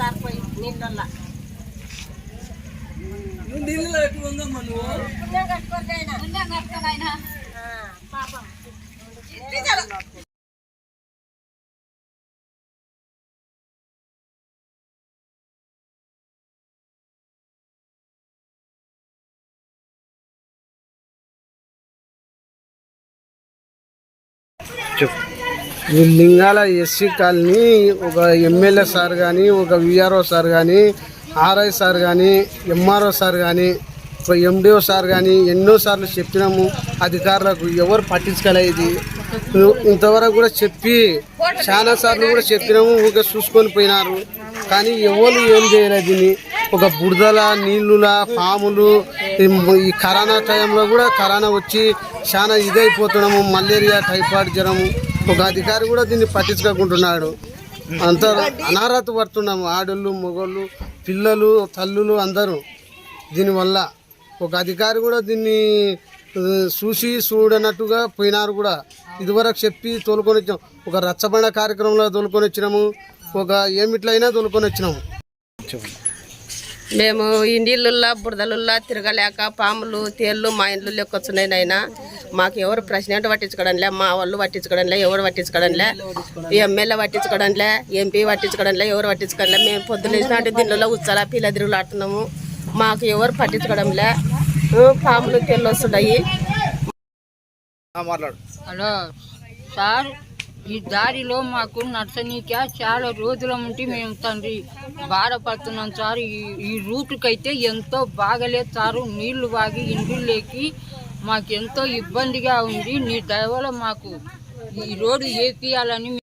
Sir పోయి నీళ్ళల్లో నువ్వు నీళ్ళలో ఎట్లా ఉందమ్మా నువ్వు పుణ్యం కట్టుకోండి ఆయన. ఆ, పాపం ఈ లింగాల ఎస్సీ కాలనీ ఒక ఎమ్మెల్యే సార్ కానీ ఒక విఆర్ఓ సార్ కానీ ఆర్ఐ సార్ కానీ ఎంఆర్ఓ సార్ కానీ ఒక ఎండిఓ సార్ కానీ ఎన్నోసార్లు చెప్పినాము. అధికారులకు ఎవరు పట్టించుకోలేదు ఇంతవరకు కూడా చెప్పి చాలా సార్లు కూడా చెప్పినాము ఊరికే చూసుకొని పోయినారు. కానీ ఎవరు ఏం చేయలేదు దీన్ని. ఒక బురదల నీళ్ళుల పాములు ఈ- ఈ కరోనా టైంలో కూడా కరోనా వచ్చి చాలా ఇదైపోతున్నాము మలేరియా టైఫాయిడ్ జ్వరము. ఒక అధికారి కూడా దీన్ని పట్టించుకుంటున్నాడు అంత అనారత పడుతున్నాము. ఆడోళ్ళు మగోళ్ళు పిల్లలు తల్లులు అందరూ దీనివల్ల ఒక అధికారి కూడా దీన్ని చూసి చూడనట్టుగా పోయినారు కూడా. ఇదివరకు చెప్పి తోలుకొని వచ్చాం. ఒక రచ్చబండ కార్యక్రమంలో తోలుకొని వచ్చినాము. ఒక ఏమిట్లయినా తోలుకొని వచ్చినాము. మేము ఈ నీళ్ళుల్లా బురదలుల్లా తిరగలేక పాములు తేళ్ళు మా ఇండ్లు లెక్కొచ్చున్నాయి నాయన. మాకు ఎవరు ప్రెసిడెంట్ పట్టించుకోవడంలే మా వాళ్ళు పట్టించుకోవడంలే ఎవరు పట్టించుకోవడంలే ఎమ్మెల్యే పట్టించుకోవడంలే ఎంపీ పట్టించుకోవడంలే ఎవరు పట్టించుకోవడంలే. మేము పొద్దున అంటే దీనిలో ఉచ్చలా పిల్ల తిరుగులాడుతున్నాము మాకు ఎవరు పట్టించుకోవడంలే. పాములు తెల్లు వస్తున్నాయి. హలో సార్ ఈ దారిలో మాకు నడచనీక చాలా రోజుల నుండి మేము తండ్రి బాధపడుతున్నాం సార్. ఈ ఈ రూట్కి అయితే ఎంతో బాగలేదు సారు. నీళ్ళు వాగి ఇండ్లులేకి మాకు ఎంతో ఇబ్బందిగా ఉంది. నీ దయవల్ల మాకు ఈ రోడ్డు వేపియాలని